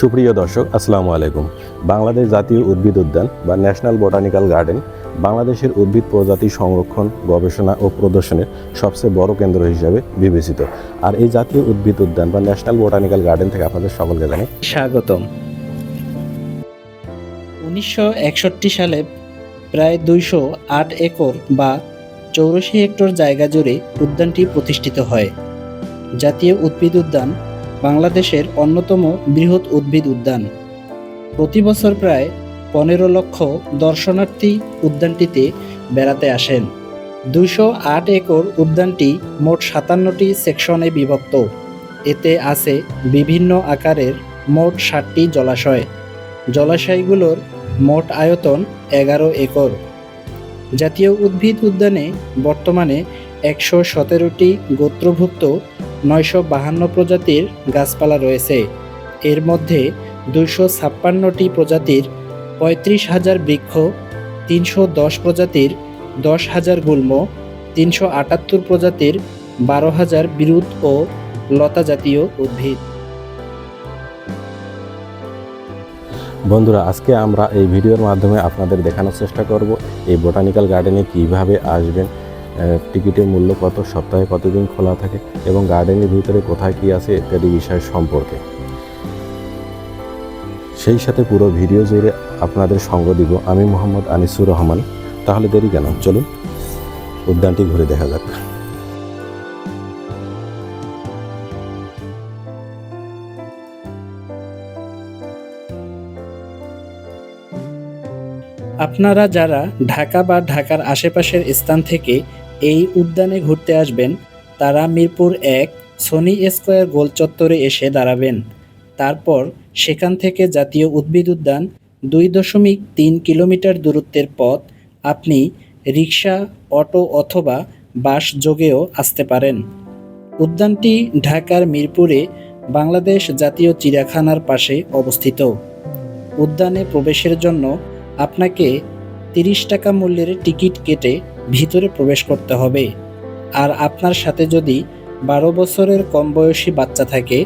সুপ্রিয় দর্শক, আসসালামু আলাইকুম। বাংলাদেশ জাতীয় উদ্ভিদ উদ্যান বা ন্যাশনাল বোটানিক্যাল গার্ডেন বাংলাদেশের উদ্ভিদ প্রজাতি সংরক্ষণ, গবেষণা ও প্রদর্শনের সবচেয়ে বড় কেন্দ্র হিসাবে বিবেচিত। আর এই জাতীয় উদ্ভিদ উদ্যান বা ন্যাশনাল বোটানিক্যাল গার্ডেন থেকে আপনাদের সকলকে জানাই স্বাগতম। উনিশশো একষট্টি সালে প্রায় দুইশো আট একর বা চৌরাশি হেক্টর জায়গা জুড়ে উদ্যানটি প্রতিষ্ঠিত হয়। জাতীয় উদ্ভিদ উদ্যান বাংলাদেশের অন্যতম বৃহৎ উদ্ভিদ উদ্যান। প্রতি বছর প্রায় পনেরো লক্ষ দর্শনার্থী উদ্যানটিতে বেড়াতে আসেন। দুইশো আট একর উদ্যানটি মোট সাতান্নটি সেকশনে বিভক্ত। এতে আছে বিভিন্ন আকারের মোট ষাটটি জলাশয়। জলাশয়গুলোর মোট আয়তন এগারো একর। জাতীয় উদ্ভিদ উদ্যানে বর্তমানে একশো সতেরোটি গোত্রভুক্ত নয়শো বাহান্ন প্রজাতির গাছপালা রয়েছে। এর মধ্যে দুইশো ছাপ্পান্নটি প্রজাতির পঁয়ত্রিশ হাজার বৃক্ষ, তিনশো দশ প্রজাতির দশ হাজার গুল্ম, তিনশো আটাত্তর প্রজাতির বারো হাজার বিরুৎ ও লতা জাতীয় উদ্ভিদ। বন্ধুরা, আজকে আমরা এই ভিডিওর মাধ্যমে আপনাদের দেখানোর চেষ্টা করব এই বোটানিক্যাল গার্ডেনে কীভাবে আসবেন টিকিটের মূল্য কত, সপ্তাহে কতদিন খোলা থাকে এবং গার্ডেনের ভিতরে কোথায় কী আছে ইত্যাদি বিষয় সম্পর্কে। সেই সাথে পুরো ভিডিও জুড়ে আপনাদের সঙ্গ দিব আমি মোহাম্মদ আনিসুর রহমান। তাহলে দেরি কেন? চলুন, উদ্যানটি ঘুরে দেখা যাক। আপনারা যারা ঢাকা বা ঢাকার আশেপাশের স্থান থেকে এই উদ্যানে ঘুরতে আসবেন। তারা মিরপুর এক সনি স্কোয়ার গোল চত্বরে এসে দাঁড়াবেন। তারপর সেখান থেকে জাতীয় উদ্ভিদ উদ্যান দুই দশমিক তিন কিলোমিটার দূরত্বের পথ আপনি রিক্সা, অটো অথবা বাস যোগেও আসতে পারেন। উদ্যানটি ঢাকার মিরপুরে বাংলাদেশ জাতীয় চিড়িয়াখানার পাশে অবস্থিত। উদ্যানে প্রবেশের জন্য আপনাকে তিরিশ টাকা মূল্যের টিকিট কেটে ভিতরে প্রবেশ করতে হবে। আর আপনার সাথে যদি বারো বছরের কম বয়সী বাচ্চা থাকে,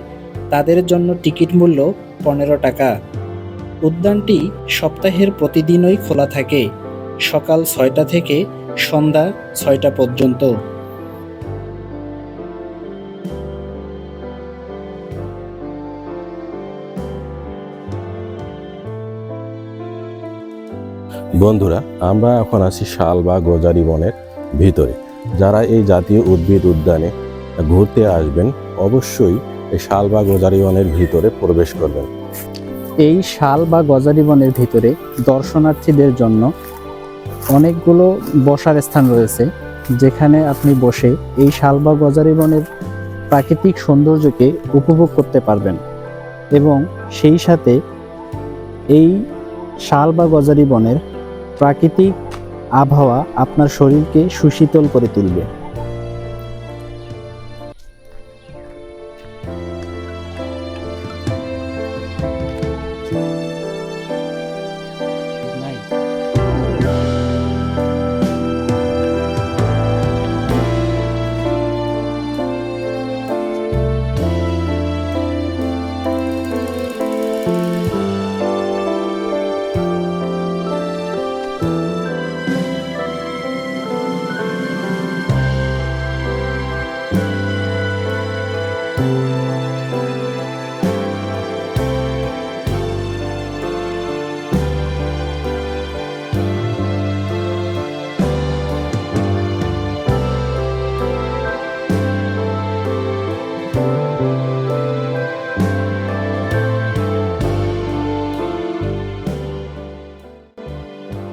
তাদের জন্য টিকিট মূল্য পনেরো টাকা। উদ্যানটি সপ্তাহের প্রতিদিনই খোলা থাকে। সকাল ছয়টা থেকে সন্ধ্যা ছয়টা পর্যন্ত। বন্ধুরা, আমরা এখন আছি শাল বা গজারি বনের ভিতরে। যারা এই জাতীয় উদ্ভিদ উদ্যানে ঘুরতে আসবেন, অবশ্যই এই শাল বা গজারি বনের ভিতরে প্রবেশ করবেন। এই শাল বা গজারি বনের ভিতরে দর্শনার্থীদের জন্য অনেকগুলো বসার স্থান রয়েছে, যেখানে আপনি বসে এই শাল বা গজারি বনের প্রাকৃতিক সৌন্দর্যকে উপভোগ করতে পারবেন এবং সেই সাথে এই শাল বা গজারি বনের প্রাকৃতিক আবহাওয়া আপনার শরীরকে সুশীতল করে তুলবে।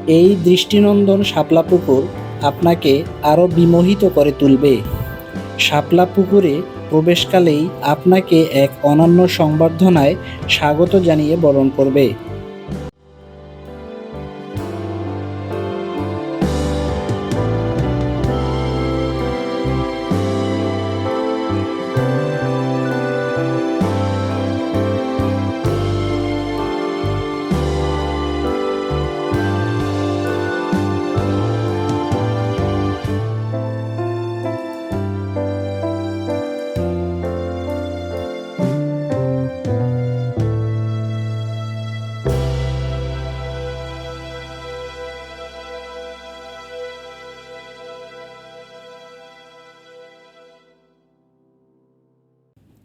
এই দৃষ্টিনন্দন শাপলা পুকুর আপনাকে আরও বিমোহিত করে তুলবে। শাপলা পুকুরে প্রবেশকালেই আপনাকে এক অনন্য সংবর্ধনায় স্বাগত জানিয়ে বরণ করবে।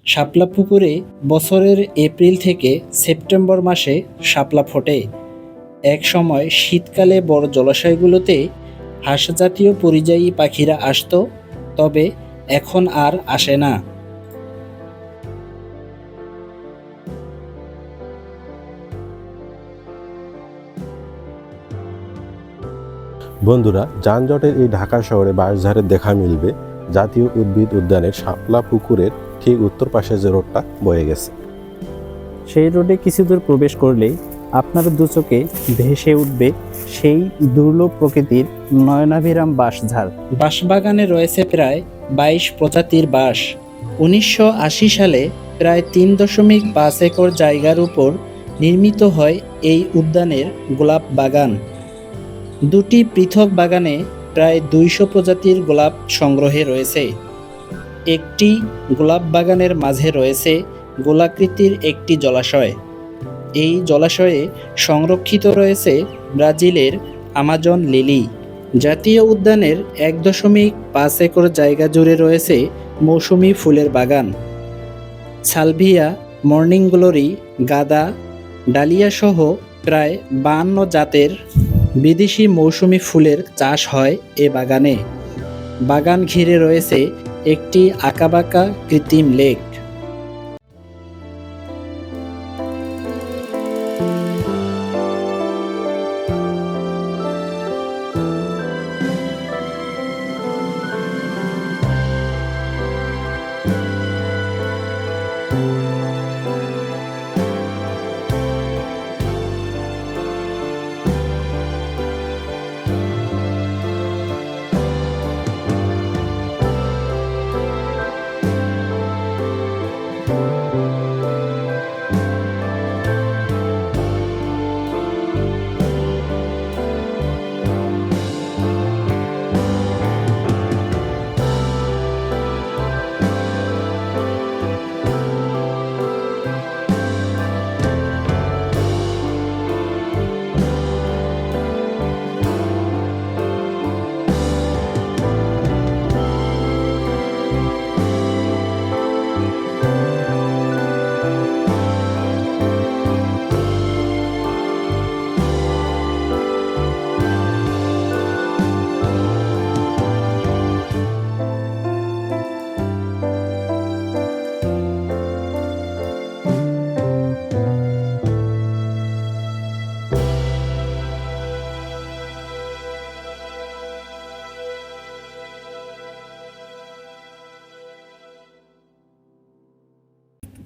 শাপলা পুকুরে বছরের এপ্রিল থেকে সেপ্টেম্বর মাসে শাপলা ফোটে। এক সময় শীতকালে বড় জলাশয়গুলোতে হাঁস জাতীয় পরিযায়ী পাখিরা আসতো, তবে এখন আর আসে না। বন্ধুরা, যানজটের এই ঢাকা শহরে বাঁশঝাড়ের দেখা মিলবে জাতীয় উদ্ভিদ উদ্যানের শাপলা পুকুরের ঠিক উত্তর পাশে যে রোডটা বয়ে গেছে। সেই রোডে কিছু দূর প্রবেশ করলেই আপনার দুচোখে ভেসে উঠবে সেই দুর্লভ প্রকৃতির নয়নাভিরাম বাঁশঝাড়। বাঁশবাগানে রয়েছে প্রায় বাইশ প্রজাতির বাঁশ। উনিশশো আশি সালে প্রায় তিন দশমিক পাঁচ একর জায়গার উপর নির্মিত হয় এই উদ্যানের গোলাপ বাগান। দুটি পৃথক বাগানে প্রায় দুইশো প্রজাতির গোলাপ সংগ্রহে রয়েছে। একটি গোলাপ বাগানের মাঝে রয়েছে গোলাকৃতির একটি জলাশয়। এই জলাশয়ে সংরক্ষিত রয়েছে ব্রাজিলের আমাজন লিলি। জাতীয় উদ্যানের এক দশমিক পাঁচ একর জায়গা জুড়ে রয়েছে মৌসুমি ফুলের বাগান। সালভিয়া, মর্নিং গ্লোরি, গাদা, ডালিয়া সহ প্রায় বাহান্ন জাতের বিদেশি মৌসুমি ফুলের চাষ হয় এ বাগানে। বাগান ঘিরে রয়েছে একটি আঁকাবাঁকা কৃত্রিম লেক।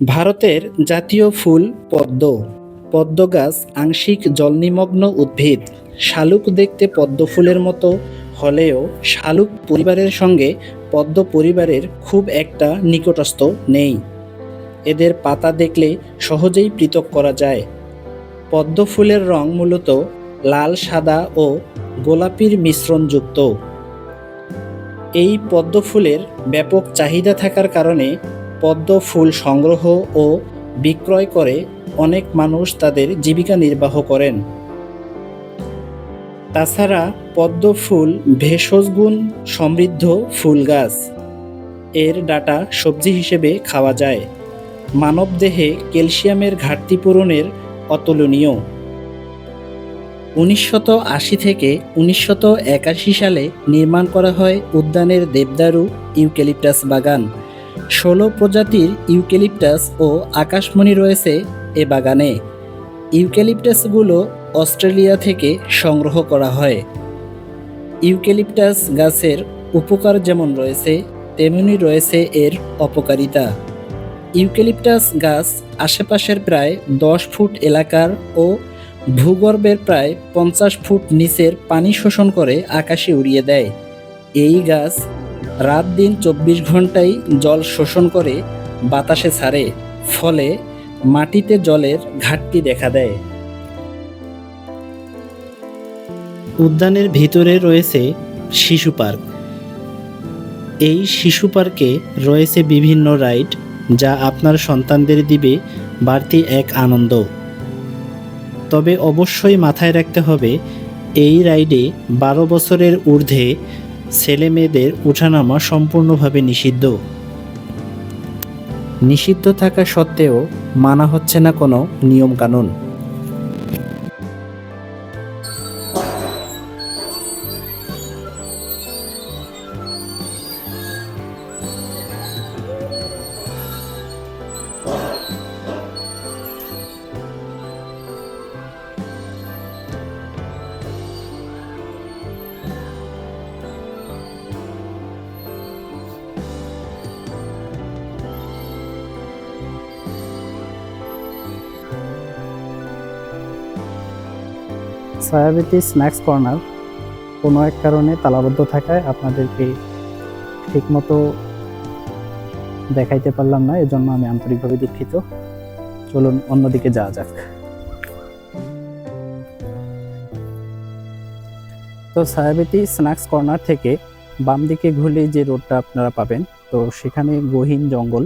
ভারতের জাতীয় ফুল পদ্ম। পদ্ম গাছ আংশিক জলনিমগ্ন উদ্ভিদ। শালুক দেখতে পদ্ম ফুলের মতো, হলেও শালুক পরিবারের সঙ্গে পদ্ম পরিবারের খুব একটা নিকটস্থ নেই। এদের পাতা দেখলে সহজেই পৃথক করা যায়। পদ্ম ফুলের রং মূলত লাল, সাদা ও গোলাপির মিশ্রণযুক্ত এই পদ্ম ফুলের ব্যাপক চাহিদা থাকার কারণে পদ্ম ফুল সংগ্রহ ও বিক্রয় করে অনেক মানুষ তাদের জীবিকা নির্বাহ করেন। তাছাড়া পদ্ম ফুল ভেষজ গুণ সমৃদ্ধ ফুল গাছ। এর ডাটা সবজি হিসেবে খাওয়া যায়। মানবদেহে ক্যালসিয়ামের ঘাটতি পূরণের অতুলনীয়। উনিশশত আশি থেকে উনিশশত একাশি সালে নির্মাণ করা হয় উদ্যানের দেবদারু ইউক্যালিপটাস বাগান। ষোলো প্রজাতির ইউক্যালিপটাস ও আকাশমণি রয়েছে এ বাগানে। ইউক্যালিপটাসগুলো অস্ট্রেলিয়া থেকে সংগ্রহ করা হয়। ইউক্যালিপটাস গাছের উপকার যেমন রয়েছে, তেমনি রয়েছে এর অপকারিতা। ইউক্যালিপটাস গাছ আশেপাশের প্রায় দশ ফুট এলাকার ও ভূগর্ভের প্রায় পঞ্চাশ ফুট নিচের পানি শোষণ করে আকাশে উড়িয়ে দেয়। এই গাছ রাত দিন চব্বিশ ঘন্টাই জল শোষণ করে বাতাসে ছাড়ে, ফলে মাটিতে জলের ঘাটতি দেখা দেয়। উদ্যানের ভিতরে রয়েছে শিশু পার্ক। এই শিশু পার্কে রয়েছে বিভিন্ন রাইড যা আপনার সন্তানদের দিবে বাড়তি এক আনন্দ। তবে অবশ্যই মাথায় রাখতে হবে, এই রাইডে বারো বছরের ঊর্ধ্বে ছেলে মেয়েদের উঠানামা সম্পূর্ণভাবে নিষিদ্ধ। নিষিদ্ধ থাকা সত্ত্বেও মানা হচ্ছে না কোনো নিয়মকানুন। সয়াবিতি স্ন্যাক্স কর্নার কোনো এক কারণে তালাবদ্ধ থাকায় আপনাদেরকে ঠিকমতো দেখাইতে পারলাম না, এজন্য আমি আন্তরিকভাবে দুঃখিত। চলুন অন্যদিকে যাওয়া যাক। তো সায়াবেতি স্ন্যাক্স কর্নার থেকে বাম দিকে ঘুরলে যে রোডটা আপনারা পাবেন, তো সেখানে গহীন জঙ্গল,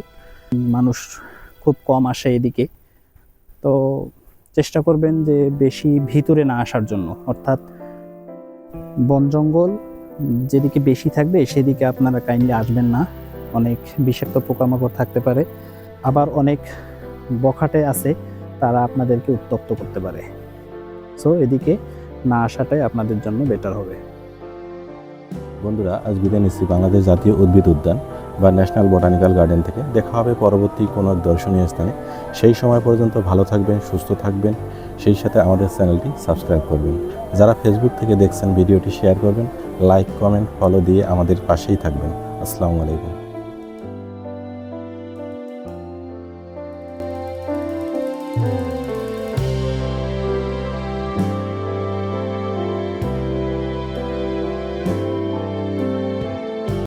মানুষ খুব কম আসে এদিকে। তো চেষ্টা করবেন যে বেশি ভিতরে না আসার জন্য। অর্থাৎ বন জঙ্গল যেদিকে বেশি থাকবে সেদিকে আপনারা কাইন্ডলি আসবেন না। অনেক বিষাক্ত পোকামাকড় থাকতে পারে। আবার অনেক বখাটে আছে, তারা আপনাদেরকে উত্তপ্ত করতে পারে। সো এদিকে না আসাটাই আপনাদের জন্য বেটার হবে। বন্ধুরা, আজ বিদায় নিচ্ছি। বাংলাদেশ জাতীয় উদ্ভিদ উদ্যান। বা ন্যাশনাল বোটানিক্যাল গার্ডেন থেকে। দেখা হবে পরবর্তী কোনো দর্শনীয় স্থানে। সেই সময় পর্যন্ত ভালো থাকবেন, সুস্থ থাকবেন। সেই সাথে আমাদের চ্যানেলটি সাবস্ক্রাইব করবেন। যারা ফেসবুক থেকে দেখছেন, ভিডিওটি শেয়ার করবেন লাইক কমেন্ট ফলো দিয়ে আমাদের পাশেই থাকবেন। আসসালামু আলাইকুম।